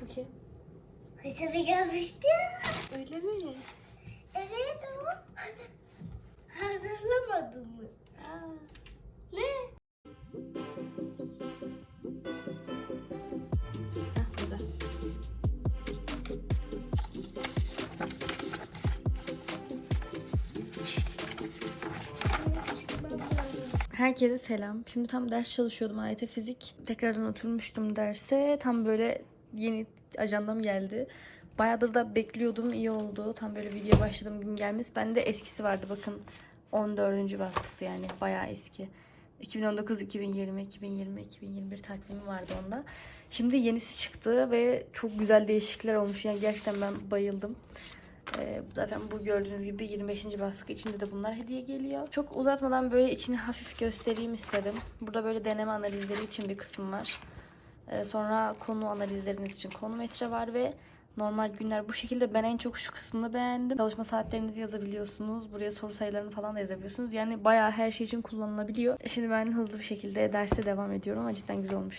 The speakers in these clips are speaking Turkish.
Bu kim? Hesabı gelmişti. Öyle mi? Evet o. Hazırlamadım mı? Aa. Herkese selam. Şimdi tam ders çalışıyordum AYT fizik. Tekrardan oturmuştum derse. Tam böyle yeni ajandam geldi. Bayağıdır da bekliyordum. iyi oldu. Tam böyle video başladığım gün gelmesi. Bende eskisi vardı bakın. 14. baskısı yani bayağı eski. 2019, 2020, 2020, 2021 takvimi vardı onda. Şimdi yenisi çıktı ve çok güzel değişiklikler olmuş. Yani gerçekten ben bayıldım. Ee, zaten bu gördüğünüz gibi 25. baskı içinde de bunlar hediye geliyor. Çok uzatmadan böyle içini hafif göstereyim istedim. Burada böyle deneme analizleri için bir kısım var. Ee, sonra konu analizleriniz için konometre var ve normal günler bu şekilde. Ben en çok şu kısmını beğendim. Çalışma saatlerinizi yazabiliyorsunuz. Buraya soru sayılarını falan da yazabiliyorsunuz. Yani bayağı her şey için kullanılabiliyor. Şimdi ben hızlı bir şekilde derse devam ediyorum cidden güzel olmuş.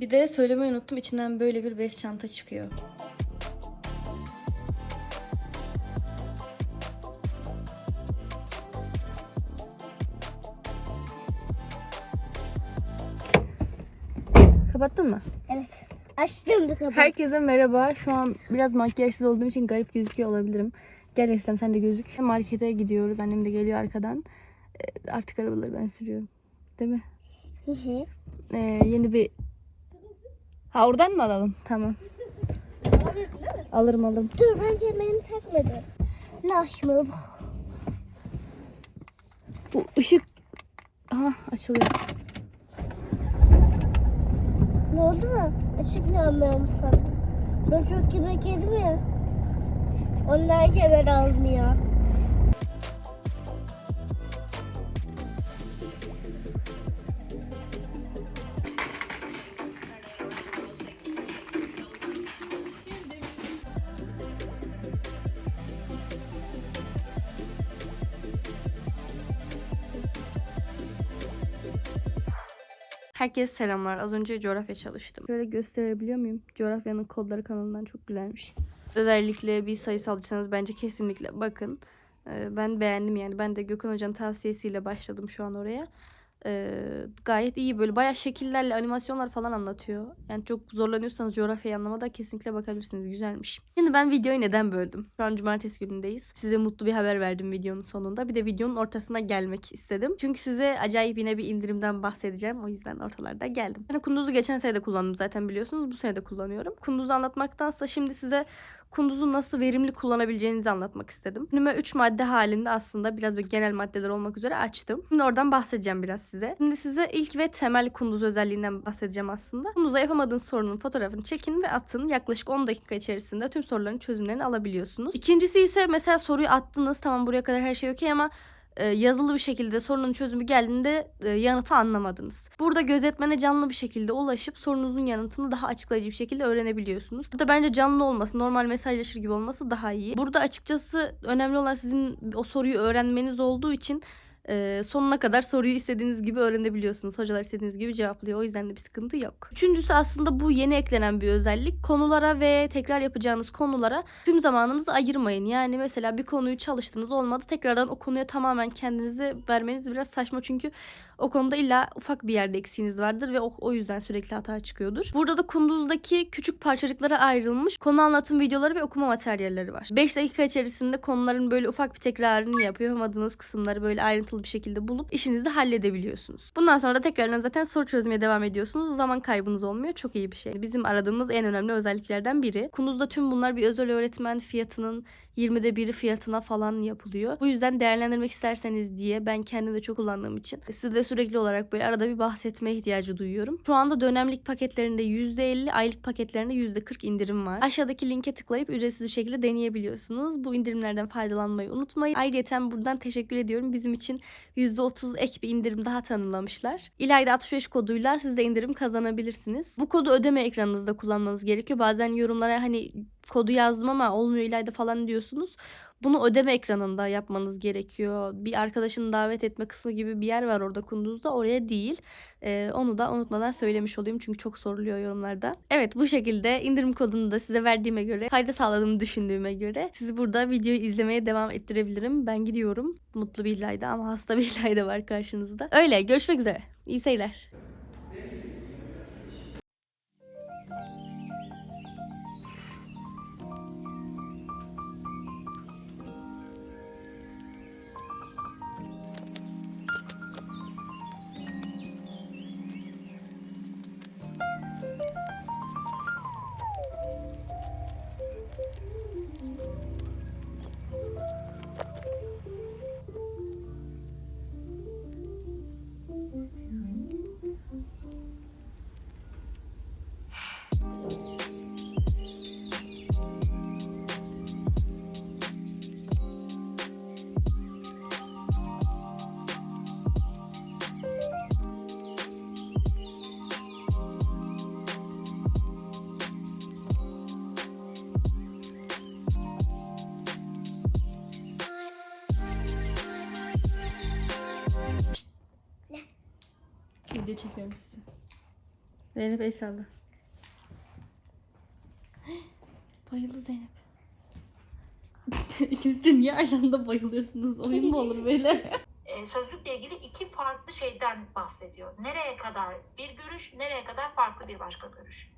Bir de söylemeyi unuttum. İçinden böyle bir bez çanta çıkıyor. Kapattın mı? Evet. Açtım da kapat. Herkese merhaba. Şu an biraz makyajsız olduğum için garip gözüküyor olabilirim. Gel Eslem sen de gözük. Markete gidiyoruz. Annem de geliyor arkadan. Ee, Artık arabaları ben sürüyorum. Değil mi? Hı hı. Ee, yeni bir... Ha oradan mı alalım? Tamam. Alırım alırım. Dur ben kemerimi takmadım. Laş mı? Bu ışık... Aha açılıyor. Ne oldu da? Açıklayamıyorum sana. Ben çok yemek yedim ya. Onlar kemer almıyor. Herkese selamlar. Az önce coğrafya çalıştım. Şöyle gösterebiliyor muyum? Coğrafyanın kodları kanalından çok güzelmiş. Özellikle bir sayısalcıysanız bence kesinlikle bakın. Ee, Ben beğendim yani. Ben de Gökhan Hoca'nın tavsiyesiyle başladım şu an oraya. Ee, gayet iyi böyle bayağı şekillerle animasyonlar falan anlatıyor. Yani çok zorlanıyorsanız coğrafyayı anlamada kesinlikle bakabilirsiniz. Güzelmiş. Şimdi ben videoyu neden böldüm? Şu an cumartesi günündeyiz. Size mutlu bir haber verdim videonun sonunda. Bir de videonun ortasına gelmek istedim. Çünkü size acayip yine bir indirimden bahsedeceğim. O yüzden ortalarda geldim. Hani Kunduz'u geçen sene de kullandım zaten biliyorsunuz. Bu sene de kullanıyorum. Kunduz'u anlatmaktansa şimdi size Kunduz'u nasıl verimli kullanabileceğinizi anlatmak istedim. Önüme 3 madde halinde aslında biraz böyle genel maddeler olmak üzere açtım. Şimdi oradan bahsedeceğim biraz size. Şimdi size ilk ve temel Kunduz özelliğinden bahsedeceğim aslında. Kunduz'a yapamadığınız sorunun fotoğrafını çekin ve atın. Yaklaşık 10 dakika içerisinde tüm soruların çözümlerini alabiliyorsunuz. İkincisi ise mesela soruyu attınız. Tamam buraya kadar her şey okey ama yazılı bir şekilde sorunun çözümü geldiğinde e, yanıtı anlamadınız. Burada gözetmene canlı bir şekilde ulaşıp sorunuzun yanıtını daha açıklayıcı bir şekilde öğrenebiliyorsunuz. Burada bence canlı olması, normal mesajlaşır gibi olması daha iyi. Burada açıkçası önemli olan sizin o soruyu öğrenmeniz olduğu için e, sonuna kadar soruyu istediğiniz gibi öğrenebiliyorsunuz. Hocalar istediğiniz gibi cevaplıyor. O yüzden de bir sıkıntı yok. Üçüncüsü aslında bu yeni eklenen bir özellik. Konulara ve tekrar yapacağınız konulara tüm zamanınızı ayırmayın. Yani mesela bir konuyu çalıştınız olmadı. Tekrardan o konuya tamamen kendinizi vermeniz biraz saçma. Çünkü o konuda illa ufak bir yerde eksiğiniz vardır ve o, o yüzden sürekli hata çıkıyordur. Burada da Kunduz'daki küçük parçacıklara ayrılmış konu anlatım videoları ve okuma materyalleri var. 5 dakika içerisinde konuların böyle ufak bir tekrarını yapıyor. Yapamadığınız kısımları böyle ayrıntılı bir şekilde bulup işinizi halledebiliyorsunuz. Bundan sonra da tekrardan zaten soru çözmeye devam ediyorsunuz. Zaman kaybınız olmuyor. Çok iyi bir şey. Bizim aradığımız en önemli özelliklerden biri. Kunduz'da tüm bunlar bir özel öğretmen fiyatının 20'de biri fiyatına falan yapılıyor. Bu yüzden değerlendirmek isterseniz diye ben kendim de çok kullandığım için sizle sürekli olarak böyle arada bir bahsetmeye ihtiyacı duyuyorum. Şu anda dönemlik paketlerinde %50, aylık paketlerinde %40 indirim var. Aşağıdaki linke tıklayıp ücretsiz bir şekilde deneyebiliyorsunuz. Bu indirimlerden faydalanmayı unutmayın. Ayrıca buradan teşekkür ediyorum. Bizim için %30 ek bir indirim daha tanımlamışlar. İlayda 65 koduyla siz de indirim kazanabilirsiniz. Bu kodu ödeme ekranınızda kullanmanız gerekiyor. Bazen yorumlara hani kodu yazdım ama olmuyor İlayda falan diyorsunuz. Bunu ödeme ekranında yapmanız gerekiyor. Bir arkadaşını davet etme kısmı gibi bir yer var orada Kunduz'da. Oraya değil. Ee, onu da unutmadan söylemiş olayım çünkü çok soruluyor yorumlarda. Evet bu şekilde indirim kodunu da size verdiğime göre fayda sağladığını düşündüğüme göre sizi burada videoyu izlemeye devam ettirebilirim. Ben gidiyorum. Mutlu bir İlayda ama hasta bir İlayda var karşınızda. Öyle görüşmek üzere. İyi seyirler. Çekiyorum sizi. Zeynep el salla. Bayıldı Zeynep. İkiniz de niye aynı anda bayılıyorsunuz? Oyun mu olur böyle? e, sözlükle ilgili iki farklı şeyden bahsediyor. Nereye kadar bir görüş, nereye kadar farklı bir başka görüş.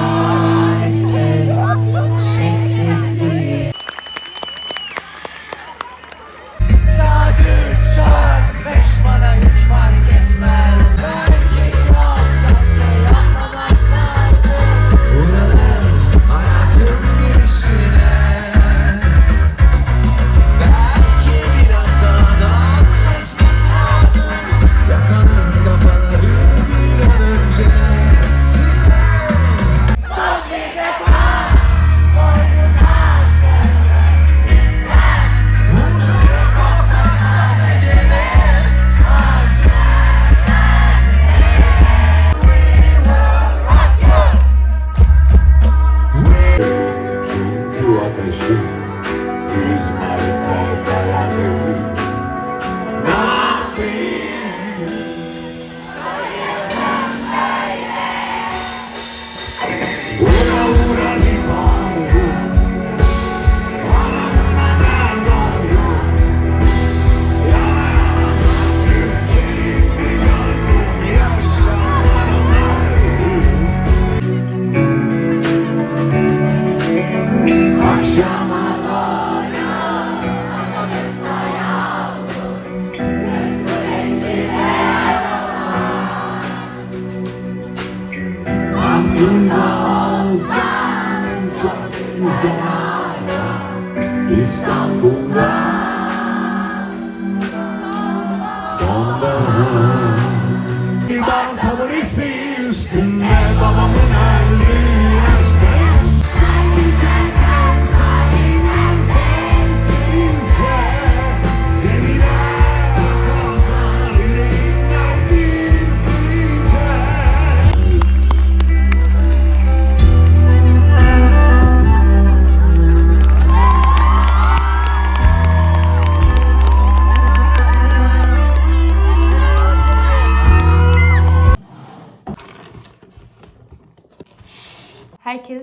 Lord.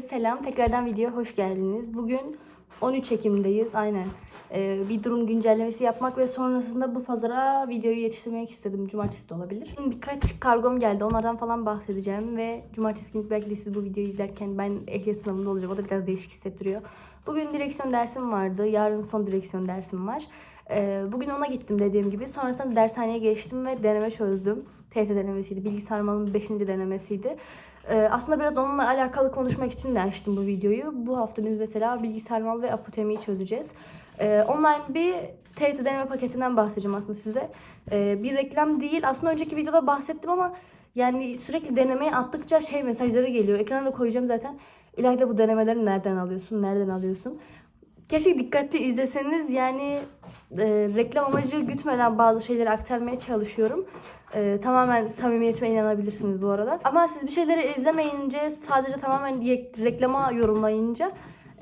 Selam, tekrardan videoya hoş geldiniz. Bugün 13 Ekim'deyiz, aynen. Ee, bir durum güncellemesi yapmak ve sonrasında bu pazara videoyu yetiştirmek istedim. Cumartesi de olabilir. Şimdi birkaç kargom geldi, onlardan falan bahsedeceğim ve cumartesi günü belki de siz bu videoyu izlerken ben ehliyet sınavında olacağım. O da biraz değişik hissettiriyor. Bugün direksiyon dersim vardı, yarın son direksiyon dersim var. Bugün ona gittim dediğim gibi. Sonrasında dershaneye geçtim ve deneme çözdüm. TET denemesiydi. Bilgisayar malının 5. denemesiydi. Aslında biraz onunla alakalı konuşmak için de açtım bu videoyu. Bu hafta biz mesela bilgisayar mal ve apotemiyi çözeceğiz. Online bir TET deneme paketinden bahsedeceğim aslında size. Bir reklam değil. Aslında önceki videoda bahsettim ama yani sürekli denemeye attıkça şey mesajları geliyor. Ekrana da koyacağım zaten. İlayda bu denemeleri nereden alıyorsun? Nereden alıyorsun? Keşke dikkatli izleseniz yani e, reklam amacı gütmeden bazı şeyleri aktarmaya çalışıyorum. E, tamamen samimiyetime inanabilirsiniz bu arada. Ama siz bir şeyleri izlemeyince sadece tamamen reklama yorumlayınca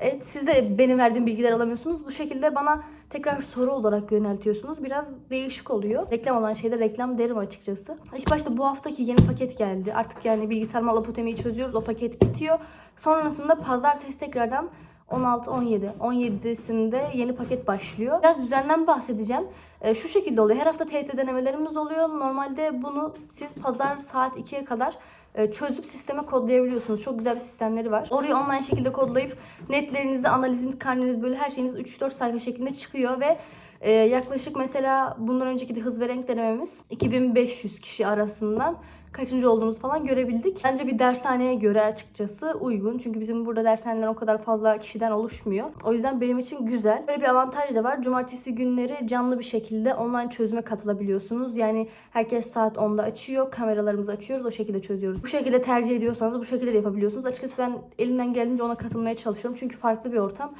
evet, siz de benim verdiğim bilgileri alamıyorsunuz. Bu şekilde bana tekrar soru olarak yöneltiyorsunuz. Biraz değişik oluyor. Reklam olan şeyde reklam derim açıkçası. İlk başta bu haftaki yeni paket geldi. Artık yani bilgisayar mal apotemiyi çözüyoruz. O paket bitiyor. Sonrasında pazartesi tekrardan 16-17. 17'sinde yeni paket başlıyor. Biraz düzenden bahsedeceğim. Ee, şu şekilde oluyor. Her hafta TYT denemelerimiz oluyor. Normalde bunu siz pazar saat 2'ye kadar e, çözüp sisteme kodlayabiliyorsunuz. Çok güzel bir sistemleri var. Oraya online şekilde kodlayıp netlerinizi, analizin, karneniz böyle her şeyiniz 3-4 sayfa şeklinde çıkıyor ve e, yaklaşık mesela bundan önceki de hız ve renk denememiz 2500 kişi arasından kaçıncı olduğumuzu falan görebildik. Bence bir dershaneye göre açıkçası uygun. Çünkü bizim burada dershaneler o kadar fazla kişiden oluşmuyor. O yüzden benim için güzel. Böyle bir avantaj da var. Cumartesi günleri canlı bir şekilde online çözüme katılabiliyorsunuz. Yani herkes saat 10'da açıyor. Kameralarımızı açıyoruz. O şekilde çözüyoruz. Bu şekilde tercih ediyorsanız bu şekilde de yapabiliyorsunuz. Açıkçası ben elimden geldiğince ona katılmaya çalışıyorum. Çünkü farklı bir ortam.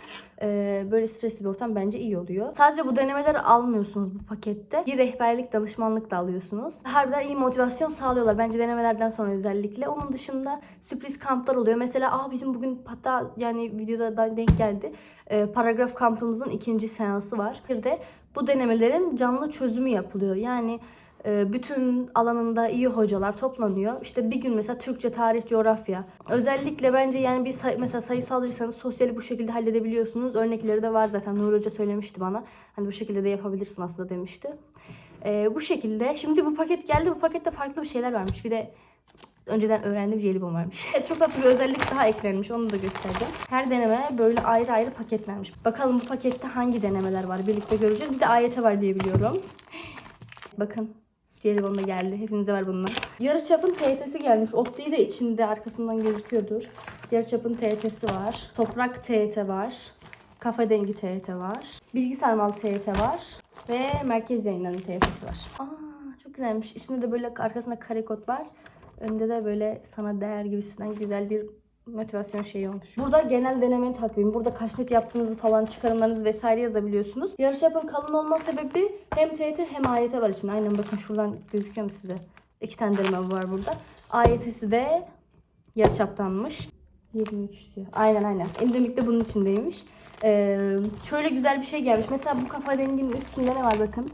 Böyle stresli bir ortam bence iyi oluyor. Sadece bu denemeleri almıyorsunuz bu pakette. Bir rehberlik, danışmanlık da alıyorsunuz. Harbiden iyi motivasyon sağlıyorlar. Bence denemelerden sonra özellikle. Onun dışında sürpriz kamplar oluyor. Mesela aa bizim bugün hatta yani videoda da denk geldi. Ee, paragraf kampımızın ikinci seansı var. Bir de bu denemelerin canlı çözümü yapılıyor. Yani e, bütün alanında iyi hocalar toplanıyor. İşte bir gün mesela Türkçe, tarih, coğrafya. Özellikle bence yani bir say- mesela sayısalcıysanız sosyali bu şekilde halledebiliyorsunuz. Örnekleri de var zaten. Nur Hoca söylemişti bana. Hani bu şekilde de yapabilirsin aslında demişti. E, bu şekilde. Şimdi bu paket geldi. Bu pakette farklı bir şeyler varmış. Bir de önceden öğrendiğim jelibon varmış. Çok tatlı bir özellik daha eklenmiş. Onu da göstereceğim. Her deneme böyle ayrı ayrı paketlenmiş. Bakalım bu pakette hangi denemeler var birlikte göreceğiz. Bir de AYT var diye biliyorum. Bakın. Jelibon da geldi. Hepinize var bunlar. Yarıçapın TYT'si gelmiş. Optiği de içinde arkasından gözüküyordur. Yarıçapın TYT'si var. Toprak TYT var. Kafa dengi TYT var. Bilgisayar mal TYT var. Ve merkez yayınlarının TYT'si var. Aa çok güzelmiş. İçinde de böyle arkasında kare kod var. Önde de böyle sana değer gibisinden güzel bir motivasyon şeyi olmuş. Burada genel deneme takvimi, burada kaç net yaptığınızı falan çıkarımlarınızı vesaire yazabiliyorsunuz. Yarış yapın kalın olma sebebi hem TYT hem AYT var içinde. Aynen bakın şuradan gözüküyor mu size? İki tane deneme var burada. AYT'si de yarıçaptanmış. 23 diyor. Aynen aynen. Endemik de bunun içindeymiş. Ee, şöyle güzel bir şey gelmiş. Mesela bu kafa denginin üstünde ne var bakın.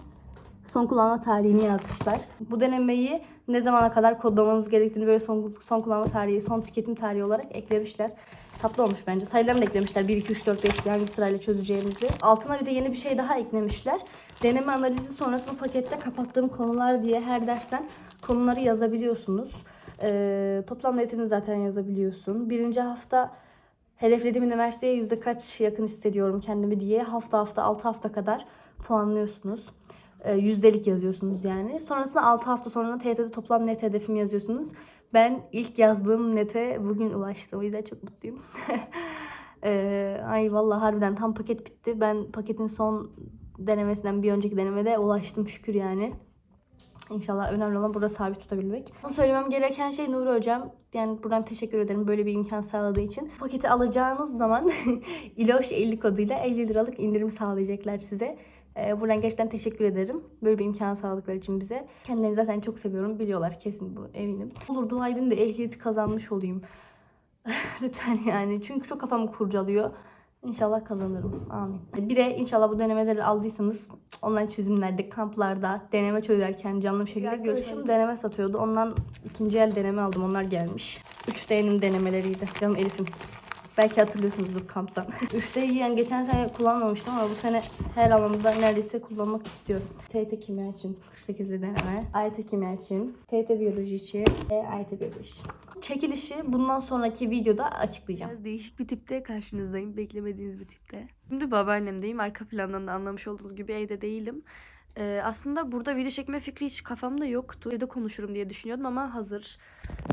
Son kullanma tarihini yazmışlar. Bu denemeyi ne zamana kadar kodlamanız gerektiğini böyle son, son kullanma tarihi, son tüketim tarihi olarak eklemişler. Tatlı olmuş bence. Sayılarını da eklemişler. 1, 2, 3, 4, 5 diye hangi sırayla çözeceğimizi. Altına bir de yeni bir şey daha eklemişler. Deneme analizi sonrası bu pakette kapattığım konular diye her dersten konuları yazabiliyorsunuz. Ee, toplam netini zaten yazabiliyorsun. Birinci hafta hedeflediğim üniversiteye yüzde kaç yakın hissediyorum kendimi diye hafta hafta 6 hafta kadar puanlıyorsunuz. E, yüzdelik yazıyorsunuz yani. Sonrasında 6 hafta sonra TYT'de toplam net hedefimi yazıyorsunuz. Ben ilk yazdığım nete bugün ulaştım. O yüzden çok mutluyum. E, ay vallahi harbiden tam paket bitti. Ben paketin son denemesinden bir önceki denemede ulaştım şükür yani. İnşallah önemli olan burada sabit tutabilmek. Bunu söylemem gereken şey Nuri Hocam. Yani buradan teşekkür ederim böyle bir imkan sağladığı için. Paketi alacağınız zaman İloş 50 koduyla 50 liralık indirim sağlayacaklar size. Ee, buradan gerçekten teşekkür ederim. Böyle bir imkan sağladıkları için bize. Kendilerini zaten çok seviyorum. Biliyorlar kesin bu eminim. Olur dua edin de ehliyeti kazanmış olayım. Lütfen yani. Çünkü çok kafamı kurcalıyor. İnşallah kazanırım. Amin. Bir de inşallah bu denemeleri aldıysanız online çözümlerde, kamplarda, deneme çözerken canlı bir şekilde Arkadaşım deneme satıyordu. Ondan ikinci el deneme aldım. Onlar gelmiş. 3D'nin denemeleriydi. Canım Elif'im. Belki hatırlıyorsunuzdur kamptan. 3'te yani geçen sene kullanmamıştım ama bu sene her alanda neredeyse kullanmak istiyorum. TYT kimya için 48'li deneme. AYT kimya için. TYT biyoloji için. Ve AYT biyoloji için. Çekilişi bundan sonraki videoda açıklayacağım. Biraz değişik bir tipte karşınızdayım. Beklemediğiniz bir tipte. Şimdi babaannemdeyim. Arka plandan da anlamış olduğunuz gibi evde değilim. Ee, aslında burada video çekme fikri hiç kafamda yoktu. Evde konuşurum diye düşünüyordum ama hazır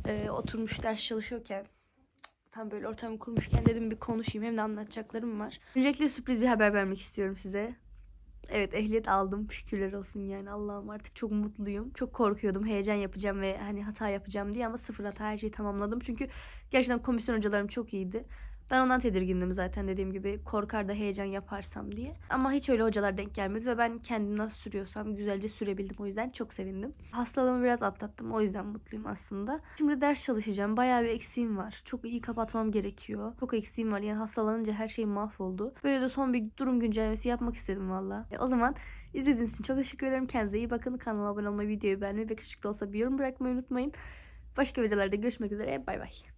e, oturmuş ders çalışıyorken tam böyle ortamı kurmuşken dedim bir konuşayım hem de anlatacaklarım var. Öncelikle sürpriz bir haber vermek istiyorum size. Evet ehliyet aldım şükürler olsun yani Allah'ım artık çok mutluyum. Çok korkuyordum heyecan yapacağım ve hani hata yapacağım diye ama sıfır hata her şeyi tamamladım. Çünkü gerçekten komisyon hocalarım çok iyiydi. Ben ondan tedirgindim zaten dediğim gibi korkar da heyecan yaparsam diye. Ama hiç öyle hocalar denk gelmedi ve ben kendim nasıl sürüyorsam güzelce sürebildim o yüzden çok sevindim. Hastalığımı biraz atlattım o yüzden mutluyum aslında. Şimdi ders çalışacağım bayağı bir eksiğim var. Çok iyi kapatmam gerekiyor. Çok eksiğim var yani hastalanınca her şey mahvoldu. Böyle de son bir durum güncellemesi yapmak istedim valla. E, o zaman izlediğiniz için çok teşekkür ederim. Kendinize iyi bakın. Kanala abone olmayı, videoyu beğenmeyi ve küçük de olsa bir yorum bırakmayı unutmayın. Başka videolarda görüşmek üzere. Bay bay.